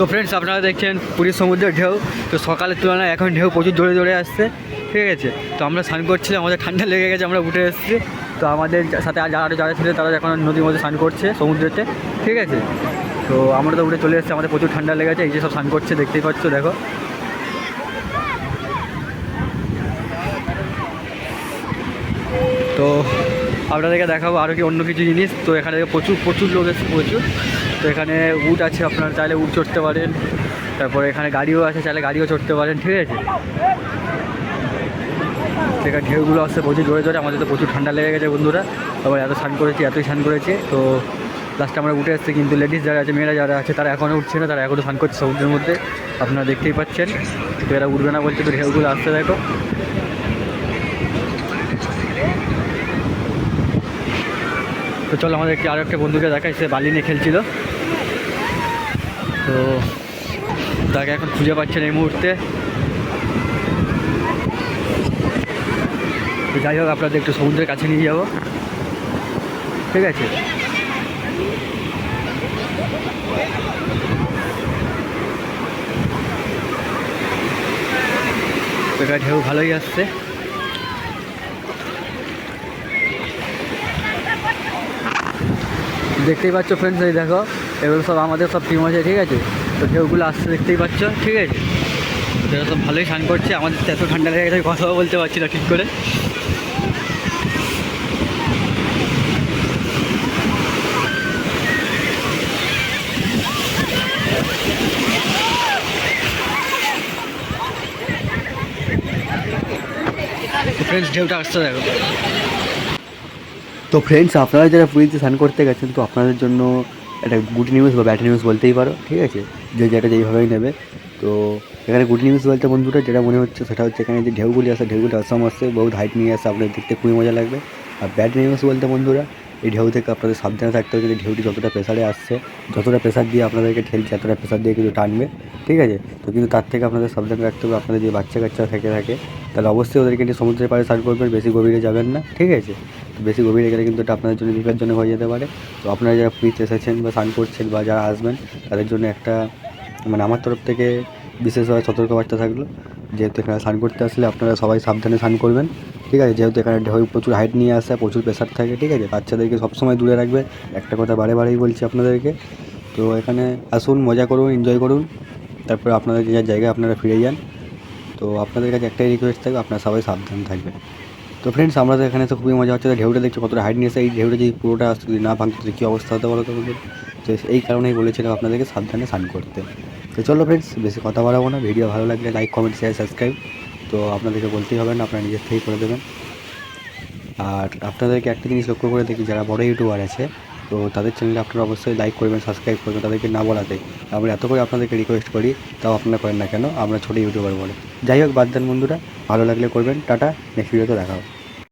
তো ফ্রেন্ডস আপনারা দেখছেন পুরীর সমুদ্রের ঢেউ। তো সকালের তুলনায় এখন ঢেউ প্রচুর জোরে জোরে আসছে, ঠিক আছে? তো আমরা স্নান করছিলাম, আমাদের ঠান্ডা লেগে গেছে, আমরা উঠে এসেছি। তো আমাদের সাথে যারা যারা ছিল, তারা এখন নদীর মধ্যে স্নান করছে সমুদ্রেতে, ঠিক আছে? তো আমরা তো উঠে চলে এসেছি, আমাদের প্রচুর ঠান্ডা লেগেছে এই যে সব স্নান করছে, দেখতেই পাচ্ছ, দেখো। তো আপনাদেরকে দেখাবো আরও কি অন্য কিছু জিনিস। তো এখানে প্রচুর প্রচুর লোক এসেছে, প্রচুর। তো এখানে উট আছে, আপনারা চাইলে উট চড়তে পারেন। তারপরে এখানে গাড়িও আছে, চাইলে গাড়িও চড়তে পারেন, ঠিক আছে? সেখানে ঢেউগুলো আসছে, প্রচুর জোরে জোরে, আমাদের তো প্রচুর ঠান্ডা লেগে গেছে বন্ধুরা। তারপর এত স্নান করেছি, এতই স্নান করেছে, তো লাস্টে আমরা উঠে এসেছি, কিন্তু লেডিস যারা আছে, মেয়েরা যারা আছে, তারা এখনও উঠছে না, তারা এখনও স্নান করছে সমুদ্রের মধ্যে। আপনারা দেখতেই পাচ্ছেন, তো এরা উঠবে না বলছে, তো ঢেউগুলো আসতে দেখো। তো চলো, আমাদেরকে আরও একটা বন্ধুকে দেখাই, সে বালি নিয়ে খেলছিল। তো তাকে এখন খুঁজে পাচ্ছেন এই মুহূর্তে। যাই হোক, আপনাদের একটু সমুদ্রের কাছে নিয়ে যাব। ঠিক আছে? এখানে ঢেউ ভালোই আসছে। দেখতেই পাচ্ছ ফ্রেন্ডস এই দেখো। এগুলো সব আমাদের সব টিম আছে, ঠিক আছে? তো ঢেউগুলো আসতে দেখতেই পাচ্ছ, ঠিক আছে? এরা সব ভালোই স্নান করছে, আমাদের এত ঠান্ডা লেগে গেছে কথাও বলতে পারছি না ঠিক করে। ঢেউটা দেখো। তো ফ্রেন্ডস আপনারা যারা পুরীতে স্নান করতে গেছেন, তো আপনাদের জন্য একটা গুড নিউজ বা ব্যাড নিউজ বলতেই পারো, ঠিক আছে? যে যেটা যেইভাবেই নেবে। তো এখানে গুড নিউজ বলতে বন্ধুরা যেটা মনে হচ্ছে সেটা হচ্ছে এখানে যে ঢেউগুলি আসে ঢেউগুলি আসাম আসছে, বহুত হাইট নিয়ে আসে আপনাদের দেখতে খুবই মজা লাগবে। আর ব্যাড নিউজ বলতে বন্ধুরা, এই ঢেউ থেকে আপনাদের সাবধানে থাকতে হবে যে ঢেউটি যতটা প্রেসারে আসছে, যতটা প্রেসার দিয়ে আপনাদেরকে ঠেলছে, এতটা প্রেসার দিয়ে কিন্তু টানবে, ঠিক আছে? তো কিন্তু তার থেকে আপনাদের সাবধানে রাখতে হবে, আপনাদের যে বাচ্চা কাচ্চা থেকে থাকে, তাহলে অবশ্যই ওদেরকে সমুদ্রের পাড়ে স্নান করবেন, বেশি গভীরে যাবেন না, ঠিক আছে? বেশি গভীরে গেলে কিন্তু এটা আপনাদের জন্য বিপজ্জনক হয়ে যেতে পারে। তো আপনারা যারা পুরীতে এসেছেন বা স্নান করছেন বা যারা আসবেন, তাদের জন্য একটা মানে আমার তরফ থেকে বিশেষভাবে সতর্কবার্তা থাকল। যেহেতু এখানে স্নান করতে আসলে আপনারা সবাই সাবধানে স্নান করবেন। ঠিক আছে? যেহেতু এখানে ঢেউ প্রচুর হাইট নিয়ে আসে, প্রচুর প্রেশার থাকে, ঠিক আছে? বাচ্চাদেরকে সবসময় দূরে রাখবে। একটা কথা বারে বারেই বলছি আপনাদেরকে। তো এখানে আসুন, মজা করুন এনজয় করুন। তারপর আপনাদের যে জায়গায় আপনারা ফিরে যান। তো আপনাদের কাছে একটাই রিকোয়েস্ট থাকবে, আপনারা সবাই সাবধান থাকবেন। তো ফ্রেন্ডস আমরা তো এখানে তো খুবই মজা হচ্ছে। ঢেউটা দেখছি কতটা হাইট নিয়েছে। এই ঢেউটা যদি পুরোটা আসতে যদি না ভাঙতো কী অবস্থা হতে বলো তো? বন্ধুরা? তো এই কারণেই বলেছিলাম আপনাদেরকে সাবধানে স্নান করতে। তো চলো ফ্রেন্ডস বেশি কথা বাড়াবো না। ভিডিও ভালো লাগলে লাইক কমেন্ট শেয়ার সাবস্ক্রাইব তো আপনাদেরকে বলতেই হবে না, আপনারা নিজের থেকেই করে দেবেন। আর আপনাদেরকে একটা জিনিস লক্ষ্য করে দেখি, যারা বড় ইউটিউবার আছে তো তাদের চ্যানেলে আপনারা অবশ্যই লাইক করবেন সাবস্ক্রাইব করবেন তাদেরকে না বলাতে আমরা এত করে আপনাদেরকে রিকোয়েস্ট করি, তাও আপনারা করেন না কেন? আমরা ছোটো ইউটিউবার বলে। যাই হোক বাদ দেন বন্ধুরা, ভালো লাগলে করবেন। টাটা নেক্সট ভিডিওতে দেখা হবে।